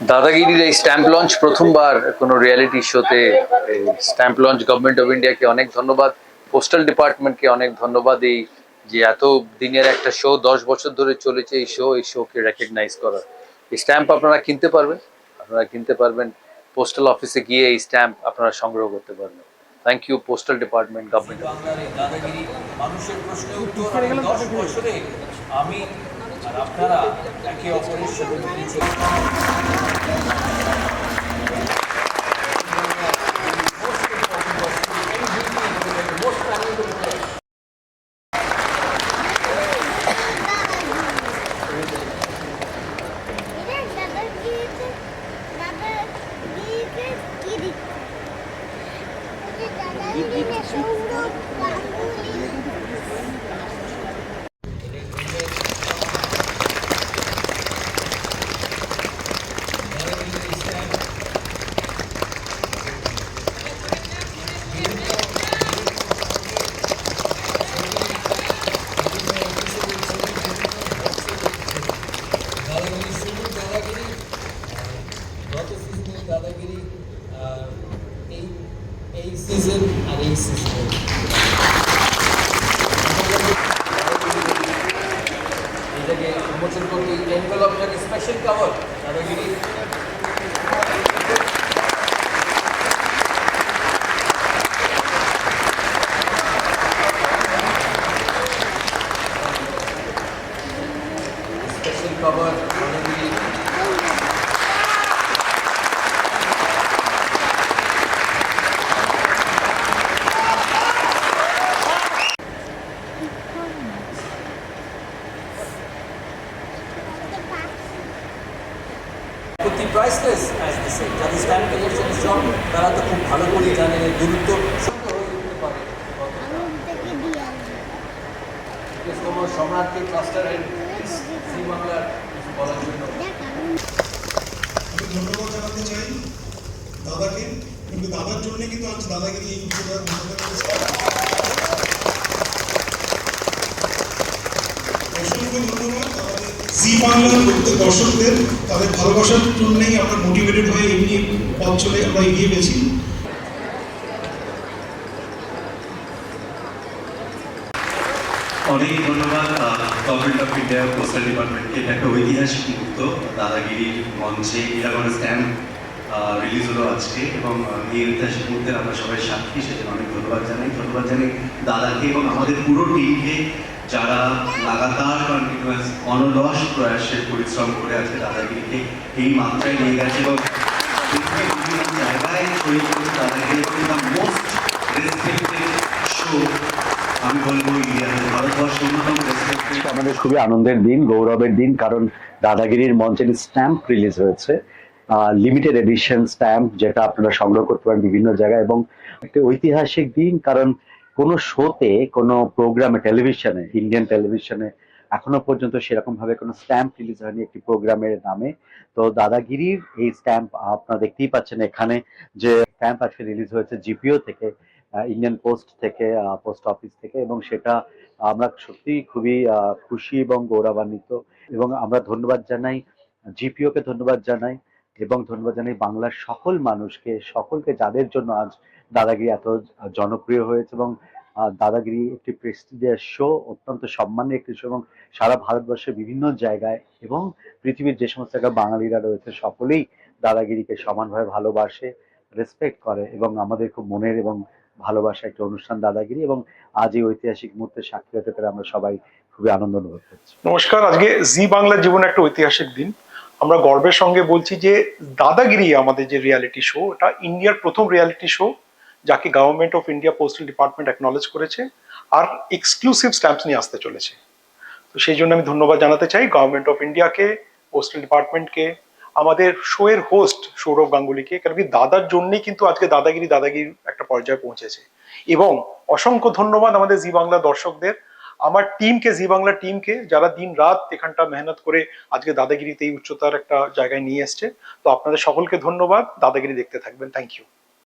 দাদাগিরির এই stamp launch প্রথমবার কোনো রিয়েলিটি শোতে স্ট্যাম্প লঞ্চ গভর্নমেন্ট অফ ইন্ডিয়াকে অনেক ধন্যবাদ পোস্টাল ডিপার্টমেন্টকে অনেক ধন্যবাদ এই যে এত দিনের একটা শো দশ বছর ধরে চলেছে এই শো এই শোকে রেকগনাইজ করার। এই স্ট্যাম্প আপনারা কিনতে পারবেন আপনারা কিনতে পারবেন পোস্টাল অফিসে গিয়ে এই স্ট্যাম্প আপনারা সংগ্রহ করতে পারবেন। Thank you postal department government বাংলার এই দাদাগিরি মানুষের প্রশ্নের উত্তর আমি দশ বছরে আমি আপনারা একে অপরের সাথে মিলে চলি। এটা দাদা গিয়েছে দাদা গিয়েছে কি দিচ্ছে এটা দাদা গিয়েছে সৌরভ গাঙ্গুলি দাদাগিরি শুরু দাদাগিরি গত সিজনের দাদাগিরি আর এই এই সিজন আর এই সিজন এটাকে উন্মোচন করতে এনভেলপটাকে special cover Dadagiri special cover Dadagiri priceless as যাদের স্ট্যান্ড কালেকশনের শখ তারা তো খুব ভালো করে জানেন গুরুত্ব কিছু ধন্যবাদ জানাতে চাই কিন্তু দাদার কিন্তু ধন্যবাদ জি বাংলার প্রত্যেক দর্শকদের তাদের ভালোবাসার আমরা মোটিভেটেড হয়ে এমনি পথ চলে আমরা এগিয়ে গেছি। অনেক ধন্যবাদ গভর্নমেন্ট অফ ইন্ডিয়া ডিপার্টমেন্টকে এটা একটা ঐতিহাসিক মুহূর্ত। দাদাগিরির মঞ্চে এরকম স্ট্যাম্প রিলিজ হলো আজকে এবং এই ঐতিহাসিক মুহূর্তের আমরা সবাই সাক্ষী। সেজন্য অনেক ধন্যবাদ জানাই। ধন্যবাদ জানাই দাদাকে এবং আমাদের পুরো টিমকে যারা লাগাতার কন্টিনিউয়াস অনলস প্রয়াসের পরিশ্রম করে আছে দাদাগিরিকে এই মাত্রায় নিয়ে গেছে এবং জায়গায় ছড়িয়ে পড়েছে দাদাগিরি মোস্ট রেসপেক্টেড শো আমাদের খুবই আনন্দের দিন, গৌরবের দিন, কারণ দাদাগিরির মঞ্চের স্ট্যাম্প রিলিজ হয়েছে লিমিটেড এডিশন স্ট্যাম্প যেটা আপনারা সংগ্রহ করতে পারেন বিভিন্ন জায়গায়, এবং একটি ঐতিহাসিক দিন, কারণ কোনো শোতে কোনো প্রোগ্রামে টেলিভিশনে ইন্ডিয়ান টেলিভিশনে এখনও পর্যন্ত সেরকম ভাবে কোনো স্ট্যাম্প রিলিজ হয়নি একটি প্রোগ্রামের নামে। তো দাদাগিরির এই স্ট্যাম্প আপনারা দেখতেই পাচ্ছেন এখানে যে স্ট্যাম্প আজকে রিলিজ হয়েছে জিপিও থেকে ইন্ডিয়ান পোস্ট থেকে পোস্ট অফিস থেকে এবং সেটা আমরা সত্যি খুবই খুশি এবং গৌরবান্বিত। এবং আমরা ধন্যবাদ জানাই জিপিও কে ধন্যবাদ জানাই। এবং ধন্যবাদ জানাই বাংলার সকল মানুষকে, সকলকে যাদের জন্য আজ দাদাগিরি এত জনপ্রিয় হয়েছে এবং দাদাগিরি একটি প্রেস্টিজিয়াস শো অত্যন্ত সম্মানের একটি শো এবং সারা ভারতবর্ষের বিভিন্ন জায়গায় এবং পৃথিবীর যে সমস্ত জায়গায় বাঙালিরা রয়েছে সকলেই দাদাগিরিকে সমানভাবে ভালোবাসে রেসপেক্ট করে এবং আমাদের খুব মনের এবং ভালোবাসা একটা অনুষ্ঠান দাদাগিরি এবং আজ এই ঐতিহাসিক মুহূর্তে সাক্ষী হতে পেরে আমরা সবাই খুবই আনন্দ অনুভব করছি। নমস্কার, আজকে জি বাংলার জীবনে একটা ঐতিহাসিক দিন। আমরা গর্বের সঙ্গে বলছি যে দাদাগিরি আমাদের যে রিয়ালিটি শো এটা ইন্ডিয়ার প্রথম রিয়ালিটি শো যাকে government of India postal department acknowledge করেছে আর এক্সক্লুসিভ স্ট্যাম্পস নিয়ে আসতে চলেছে। তো সেই জন্য আমি ধন্যবাদ জানাতে চাই গভর্নমেন্ট অফ ইন্ডিয়াকে পোস্টাল ডিপার্টমেন্টকে আমাদের শোয়ের হোস্ট সৌরভ গাঙ্গুলিকে কারণ কি দাদার জন্যই কিন্তু আজকে দাদাগিরি দাদাগিরি একটা পর্যায়ে পৌঁছেছে। এবং অসংখ্য ধন্যবাদ আমাদের জি বাংলা দর্শকদের। আমার টিমকে জি বাংলা টিমকে যারা দিন রাত এখানটা মেহনত করে আজকে দাদাগিরিতে এই উচ্চতার একটা জায়গায় নিয়ে এসছে, তো আপনাদের সকলকে ধন্যবাদ। দাদাগিরি দেখতে থাকবেন। Thank you